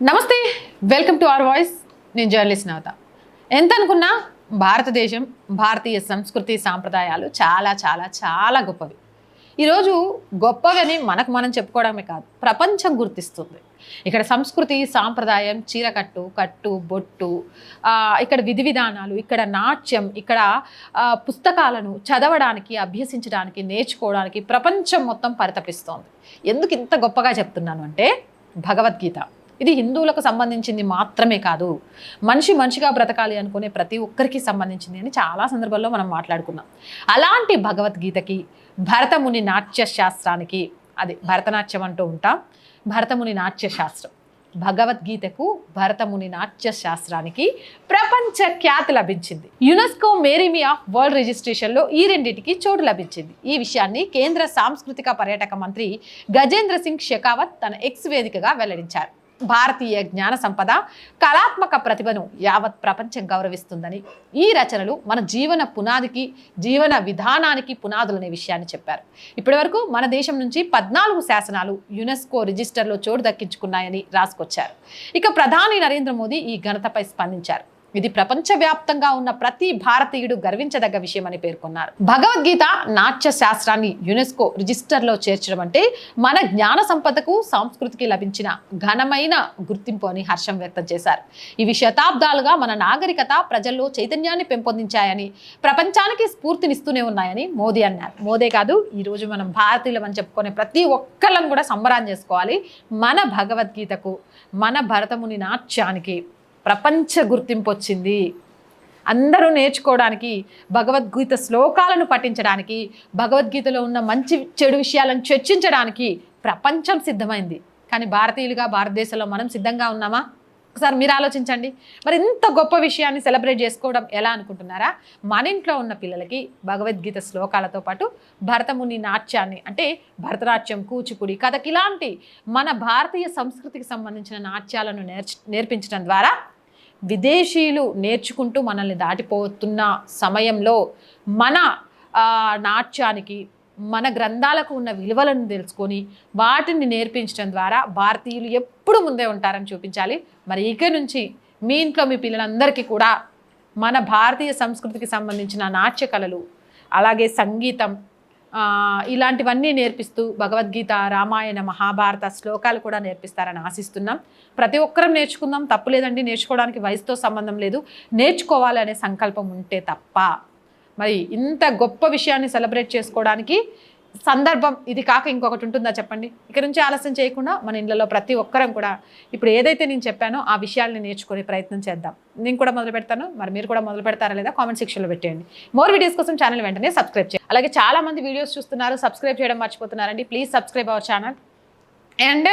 నమస్తే welcome to our voice. నేను journalist నవత ఎంత అనుకున్నా భారతదేశం భారతీయ సంస్కృతి సాంప్రదాయాలు చాలా చాలా చాలా గొప్పవి. ఈరోజు గొప్పవని మనకు మనం చెప్పుకోవడమే కాదు ప్రపంచం గుర్తిస్తుంది. ఇక్కడ సంస్కృతి సాంప్రదాయం చీరకట్టు కట్టు బొట్టు ఇక్కడ విధి విధానాలు ఇక్కడ నాట్యం ఇక్కడ పుస్తకాలను చదవడానికి అభ్యసించడానికి నేర్చుకోవడానికి ప్రపంచం మొత్తం పరితపిస్తోంది. ఎందుకు ఇంత గొప్పగా చెప్తున్నాను అంటే భగవద్గీత. ఇది హిందువులకు సంబంధించింది మాత్రమే కాదు. మనిషి మనిషిగా బ్రతకాలి అనుకునే ప్రతి ఒక్కరికి సంబంధించింది అని చాలా సందర్భాల్లో మనం మాట్లాడుకున్నాం. అలాంటి భగవద్గీతకి భరతముని నాట్య శాస్త్రానికి అదే భరతనాట్యం అంటూ ఉంటాం భరతముని నాట్య శాస్త్రం భగవద్గీతకు భరతముని నాట్య శాస్త్రానికి ప్రపంచ ఖ్యాతి లభించింది. యునెస్కో మేరీమి ఆఫ్ వరల్డ్ రిజిస్ట్రేషన్లో ఈ రెండింటికి చోటు లభించింది. ఈ విషయాన్ని కేంద్ర సాంస్కృతిక పర్యాటక మంత్రి గజేంద్ర సింగ్ షెకావత్ తన ఎక్స్ వేదికగా వెల్లడించారు. భారతీయ జ్ఞాన సంపద కళాత్మక ప్రతిభను యావత్ ప్రపంచం గౌరవిస్తుందని ఈ రచనలు మన జీవన పునాదికి జీవన విధానానికి పునాదులనే విషయాన్ని చెప్పారు. ఇప్పటివరకు మన దేశం నుంచి పద్నాలుగు శాసనాలు యునెస్కో రిజిస్టర్లో చోటు దక్కించుకున్నాయని రాసుకొచ్చారు. ఇక ప్రధాని నరేంద్ర మోదీ ఈ ఘనతపై స్పందించారు. ఇది ప్రపంచవ్యాప్తంగా ఉన్న ప్రతి భారతీయుడు గర్వించదగ్గ విషయమని పేర్కొన్నారు. భగవద్గీత నాట్య శాస్త్రాన్ని యునెస్కో రిజిస్టర్లో చేర్చడం అంటే మన జ్ఞాన సంపదకు సంస్కృతికి లభించిన ఘనమైన గుర్తింపు అని హర్షం వ్యక్తం చేశారు. ఇవి శతాబ్దాలుగా మన నాగరికత ప్రజల్లో చైతన్యాన్ని పెంపొందించాయని ప్రపంచానికి స్ఫూర్తినిస్తూనే ఉన్నాయని మోదీ అన్నారు. మోదే కాదు ఈరోజు మనం భారతీయులం అని చెప్పుకునే ప్రతి ఒక్కళ్ళం కూడా సంబరాన్ని చేసుకోవాలి మన భగవద్గీతకు మన భరతముని నాట్యానికి. ప్రపంచ గుర్తింపు వచ్చింది. అందరూ నేర్చుకోవడానికి భగవద్గీత శ్లోకాలను పఠించడానికి భగవద్గీతలో ఉన్న మంచి చెడు విషయాలను చర్చించడానికి ప్రపంచం సిద్ధమైంది. కానీ భారతీయులుగా భారతదేశంలో మనం సిద్ధంగా ఉన్నామా? ఒకసారి మీరు ఆలోచించండి. మరి ఇంత గొప్ప విషయాన్ని సెలబ్రేట్ చేసుకోవడం ఎలా అనుకుంటున్నారా? మన ఇంట్లో ఉన్న పిల్లలకి భగవద్గీత శ్లోకాలతో పాటు భరతముని నాట్యాన్ని అంటే భరతనాట్యం కూచిపూడి కథకి ఇలాంటి మన భారతీయ సంస్కృతికి సంబంధించిన నాట్యాలను నేర్చ నేర్పించడం ద్వారా విదేశీయులు నేర్చుకుంటూ మనల్ని దాటిపోతున్న సమయంలో మన నాట్యానికి మన గ్రంథాలకు ఉన్న విలువలను తెలుసుకొని వాటిని నేర్పించడం ద్వారా భారతీయులు ఎప్పుడు ముందే ఉంటారని చూపించాలి. మరి ఇక నుంచి మీ ఇంట్లో మీ పిల్లలందరికీ కూడా మన భారతీయ సంస్కృతికి సంబంధించిన నాట్య కళలు అలాగే సంగీతం ఇలాంటివన్నీ నేర్పిస్తూ భగవద్గీత రామాయణ మహాభారత శ్లోకాలు కూడా నేర్పిస్తారని ఆశిస్తున్నాం. ప్రతి ఒక్కరం నేర్చుకుందాం తప్పు లేదండి నేర్చుకోవడానికి వయసుతో సంబంధం లేదు. నేర్చుకోవాలనే సంకల్పం ఉంటే తప్ప. మరి ఇంత గొప్ప విషయాన్ని సెలబ్రేట్ చేసుకోవడానికి సందర్భం ఇది కాక ఇంకొకటి ఉంటుందా చెప్పండి? ఇక నుంచి ఆలస్యం చేయకుండా మన ఇళ్ళలో ప్రతి ఒక్కరం కూడా ఇప్పుడు ఏదైతే నేను చెప్పానో ఆ విషయాల్ని నేర్చుకునే ప్రయత్నం చేద్దాం. నేను కూడా మొదలు పెడతాను. మరి మీరు కూడా మొదలు పెడతారా లేదా కామెంట్ సెక్షన్లో పెట్టేయండి. మోర్ వీడియోస్ కోసం ఛానల్ వెంటనే సబ్స్క్రైబ్ చేయండి. అలాగే చాలా మంది వీడియోస్ చూస్తున్నారు సబ్స్క్రైబ్ చేయడం మర్చిపోతున్నారండి. Please subscribe our channel. And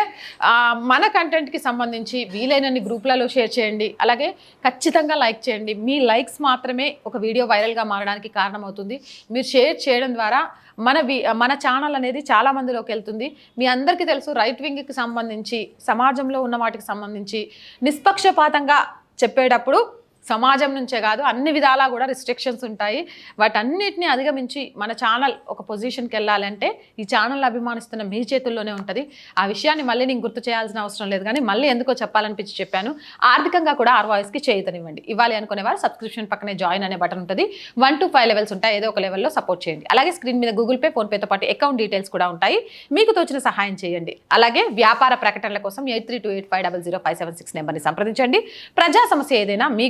మన కంటెంట్కి సంబంధించి వీలైనన్ని గ్రూప్లలో షేర్ చేయండి. అలాగే ఖచ్చితంగా లైక్ చేయండి. మీ లైక్స్ మాత్రమే ఒక వీడియో వైరల్గా మారడానికి కారణమవుతుంది. మీరు షేర్ చేయడం ద్వారా మన వి మన ఛానల్ అనేది చాలా మందిలోకి వెళ్తుంది. మీ అందరికీ తెలుసు రైట్ వింగ్కి సంబంధించి సమాజంలో ఉన్న వాటికి సంబంధించి నిష్పక్షపాతంగా చెప్పేటప్పుడు సమాజం నుంచే కాదు అన్ని విధాలా కూడా రిస్ట్రిక్షన్స్ ఉంటాయి. వాటన్నిటిని అధిగమించి మన ఛానల్ ఒక పొజిషన్కి వెళ్ళాలంటే ఈ ఛానల్ అభిమానిస్తున్న మీ చేతుల్లోనే ఉంటుంది. ఆ విషయాన్ని మళ్ళీ నేను గుర్తు చేయాల్సిన అవసరం లేదు కానీ మళ్ళీ ఎందుకో చెప్పాలనిపించి చెప్పాను. ఆర్థికంగా కూడా ఆర్ వాయిస్కి చేయుతనివ్వండి. ఇవ్వాలి అనుకునేవారు సబ్స్క్రిప్షన్ పక్కనే జాయిన్ అనే బటన్ ఉంటుంది. వన్ టు ఫైవ్ లెవెల్స్ ఉంటాయి. ఏదో ఒక లెవెల్లో సపోర్ట్ చేయండి. అలాగే స్క్రీన్ మీద గూగుల్ పే ఫోన్పేతో పాటు అకౌంట్ డీటెయిల్స్ కూడా ఉంటాయి. మీకు తోచిన సహాయం చేయండి. అలాగే వ్యాపార ప్రకటనల కోసం eight three two eight five double zero five seven six నెంబర్ని సంప్రదించండి. ప్రజా సమస్య ఏదైనా మీ